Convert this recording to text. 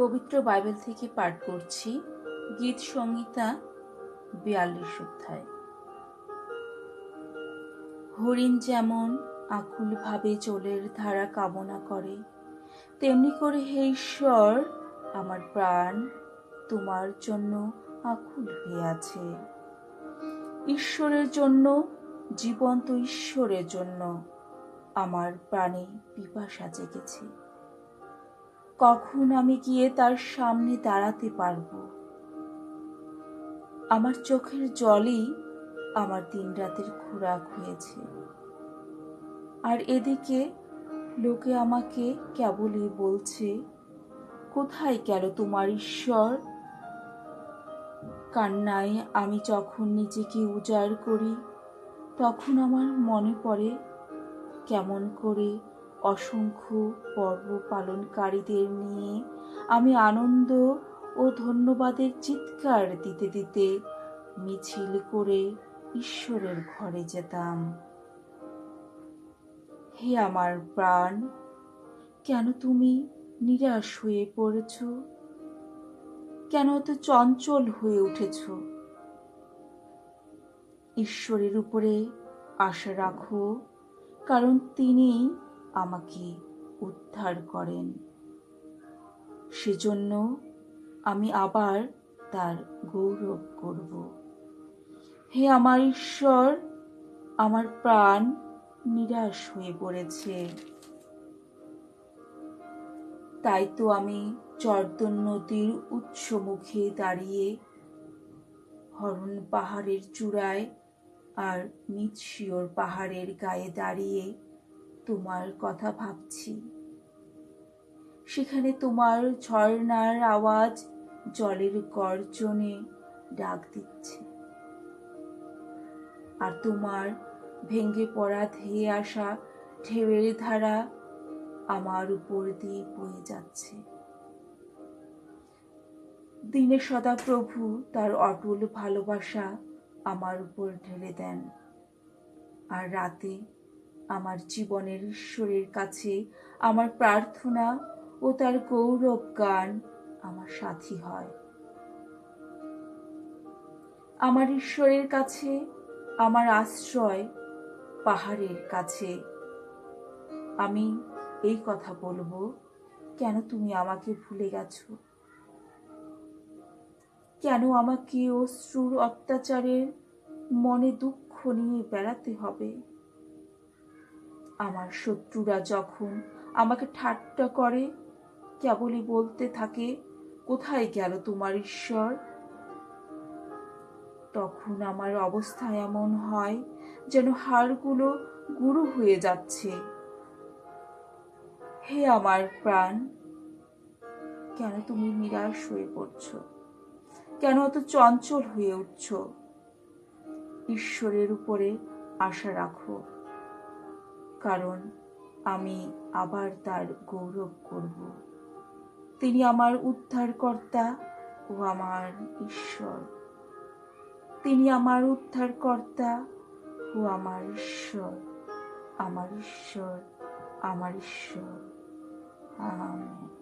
পবিত্র বাইবেল থেকে পাঠ করছি গীত সংহিতা বিয়াল্লিশ অধ্যায়। হরিণ যেমন আকুল ভাবে চোলের ধারা কামনা করে, তেমনি করে হে ঈশ্বর, আমার প্রাণ তোমার জন্য আকুল হয়ে আছে। ঈশ্বরের জন্য, জীবন্ত ঈশ্বরের জন্য আমার প্রাণে পিপাসা জেগেছে। কখন আমি গিয়ে তার সামনে দাঁড়াতে পারব? আমার চোখের জলই আমার দিন রাতের খোরাক হয়েছে। আর এদিকে লোকে আমাকে কেবলই বলছে, কোথায় গেল তোমার ঈশ্বর? কান্নায় আমি যখন নিজেকে উজাড় করি, তখন আমার মনে পড়ে, কেমন করে অসংখ্য পর্ব পালনকারীদের নিয়ে আমি আনন্দ ও ধন্যবাদের চিৎকার দিতে দিতে মিছিল করে ঈশ্বরের ঘরে যেতাম। হে আমার প্রাণ, কেন তুমি নিরাশ হয়ে পড়েছ? কেন এত চঞ্চল হয়ে উঠেছ? ঈশ্বরের উপরে আশা রাখো, কারণ তিনি আমাকে উদ্ধার করেন। সেজন্য আমি আবার তার গৌরব করব। হে আমার ঈশ্বর, আমার প্রাণ নিরাশ হয়ে পড়েছে। তাই তো আমি চর্দন নদীর উৎস মুখে দাঁড়িয়ে হরণ পাহাড়ের চূড়ায় আর মিৎসিওর পাহাড়ের গায়ে দাঁড়িয়ে তোমার কথা ভাবছি। সেখানে তোমার ঝর্ণার আওয়াজ জলের গর্জনে ডাক দিচ্ছে। আর তোমার ভেঙ্গে পড়া ধেয়ে আসা ঢেউয়ের ধারা আমার উপর দিয়ে বয়ে যাচ্ছে। দিনে সদা প্রভু তার অটুল ভালোবাসা আমার উপর ঢেলে দেন। আর রাতে আমার জীবনের ঈশ্বরের কাছে, আমার প্রার্থনা ও তার গৌরব গান আমার সাথী হয়। আমার ঈশ্বরের কাছে, আমার আশ্রয় পাহাড়ের কাছে। আমি এই কথা বলব, কেন তুমি আমাকে ভুলে গেছো? কেন আমাকে অশ্রুর অত্যাচারের মনে দুঃখ নিয়ে বেড়াতে হবে? আমার শত্রুরা যখন আমাকে ঠাট্টা করে, কেবলই বলতে থাকে, কোথায় গেল তোমার ঈশ্বর? তখন আমার অবস্থা এমন হয় যেন হাড়গুলো গুরু হয়ে যাচ্ছে। হে আমার প্রাণ, কেন তুমি নিরাশ হয়ে পড়ছ? কেন অত চঞ্চল হয়ে উঠছ? ঈশ্বরের উপরে আশা রাখো। কারণ আমি আবার তার গৌরব করব। তিনি আমার উদ্ধারকর্তা ও আমার ঈশ্বর। তিনি আমার উদ্ধারকর্তা ও আমার ঈশ্বর। আমার ঈশ্বর আমার ঈশ্বর। আমেন।